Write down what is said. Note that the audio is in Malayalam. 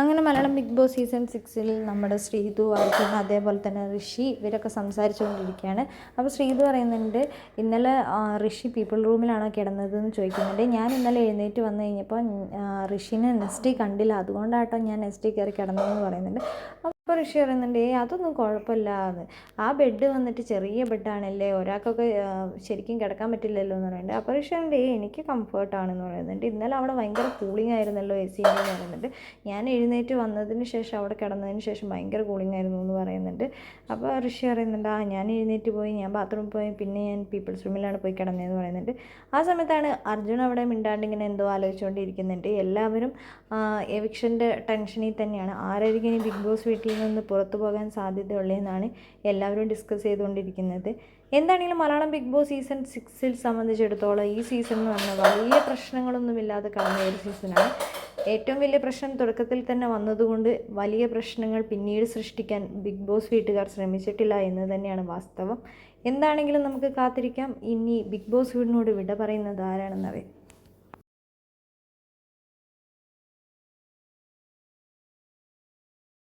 അങ്ങനെ മലയാളം ബിഗ് ബോസ് സീസൺ സിക്സിൽ നമ്മുടെ ശ്രീതു അർജുൻ അതേപോലെ തന്നെ ഋഷി ഇവരൊക്കെ സംസാരിച്ചുകൊണ്ടിരിക്കുകയാണ്. അപ്പോൾ ശ്രീതു പറയുന്നുണ്ട് ഇന്നലെ ഋഷി പീപ്പിൾ റൂമിലാണോ കിടന്നതെന്ന് ചോദിക്കുന്നുണ്ട്. ഞാൻ ഇന്നലെ എഴുന്നേറ്റ് വന്നു കഴിഞ്ഞപ്പോൾ ഋഷിനെ നെസ്റ്റി കണ്ടില്ല. അതുകൊണ്ടാട്ടോ ഞാൻ നെസ്റ്റി കയറി കിടന്നതെന്ന് പറയുന്നുണ്ട്. അപ്പോൾ ഋഷി പറയുന്നുണ്ട് ഏ അതൊന്നും കുഴപ്പമില്ല എന്ന് ആ ബെഡ് വന്നിട്ട് ചെറിയ ബെഡാണല്ലേ ഒരാൾക്കൊക്കെ ശരിക്കും കിടക്കാൻ പറ്റില്ലല്ലോ എന്ന് പറയുന്നുണ്ട്. അപ്പോൾ ഋഷി പറയുന്നുണ്ട് ഏ എനിക്ക് കംഫർട്ടാണെന്ന് പറയുന്നുണ്ട്. ഇന്നലെ അവിടെ ഭയങ്കര കൂളിംഗ് ആയിരുന്നല്ലോ എ സി എന്ന് പറയുന്നുണ്ട്. ഞാൻ എഴുന്നേറ്റ് വന്നതിന് ശേഷം അവിടെ കിടന്നതിന് ശേഷം ഭയങ്കര കൂളിംഗ് ആയിരുന്നു എന്ന് പറയുന്നുണ്ട്. അപ്പോൾ ഋഷി പറയുന്നുണ്ട് ആ ഞാൻ എഴുന്നേറ്റ് പോയി ഞാൻ ബാത്റൂമിൽ പോയി പിന്നെ ഞാൻ പീപ്പിൾസ് റൂമിലാണ് പോയി കിടന്നതെന്ന് പറയുന്നുണ്ട്. ആ സമയത്താണ് അർജുൻ അവിടെ മിണ്ടാണ്ട് ഇങ്ങനെ എന്തോ ആലോചിച്ചുകൊണ്ടിരിക്കുന്നുണ്ട്. എല്ലാവരും എവിക്ഷന്റെ ടെൻഷനിൽ തന്നെയാണ്. ആരായിരിക്കും ഇനി ബിഗ് ബോസ് വീട്ടിൽ നിന്ന് പുറത്തു പോകാൻ സാധ്യതയുള്ളതെന്നാണ് എല്ലാവരും ഡിസ്കസ് ചെയ്തുകൊണ്ടിരിക്കുന്നത്. എന്താണെങ്കിലും മലയാളം ബിഗ് ബോസ് സീസൺ സിക്സിൽ സംബന്ധിച്ചിടത്തോളം ഈ സീസൺ എന്ന് പറഞ്ഞാൽ വലിയ പ്രശ്നങ്ങളൊന്നുമില്ലാതെ കടന്ന ഒരു സീസണാണ് ഏറ്റവും വലിയ പ്രശ്നം തുടക്കത്തിൽ തന്നെ വന്നതുകൊണ്ട് വലിയ പ്രശ്നങ്ങൾ പിന്നീട് സൃഷ്ടിക്കാൻ ബിഗ് ബോസ് വീട്ടുകാർ ശ്രമിച്ചിട്ടില്ല എന്ന് തന്നെയാണ് വാസ്തവം. എന്താണെങ്കിലും നമുക്ക് കാത്തിരിക്കാം. ഇനി ബിഗ് ബോസ് വീടിനോട് വിട പറയുന്നത് ആരാണെന്നറിയാം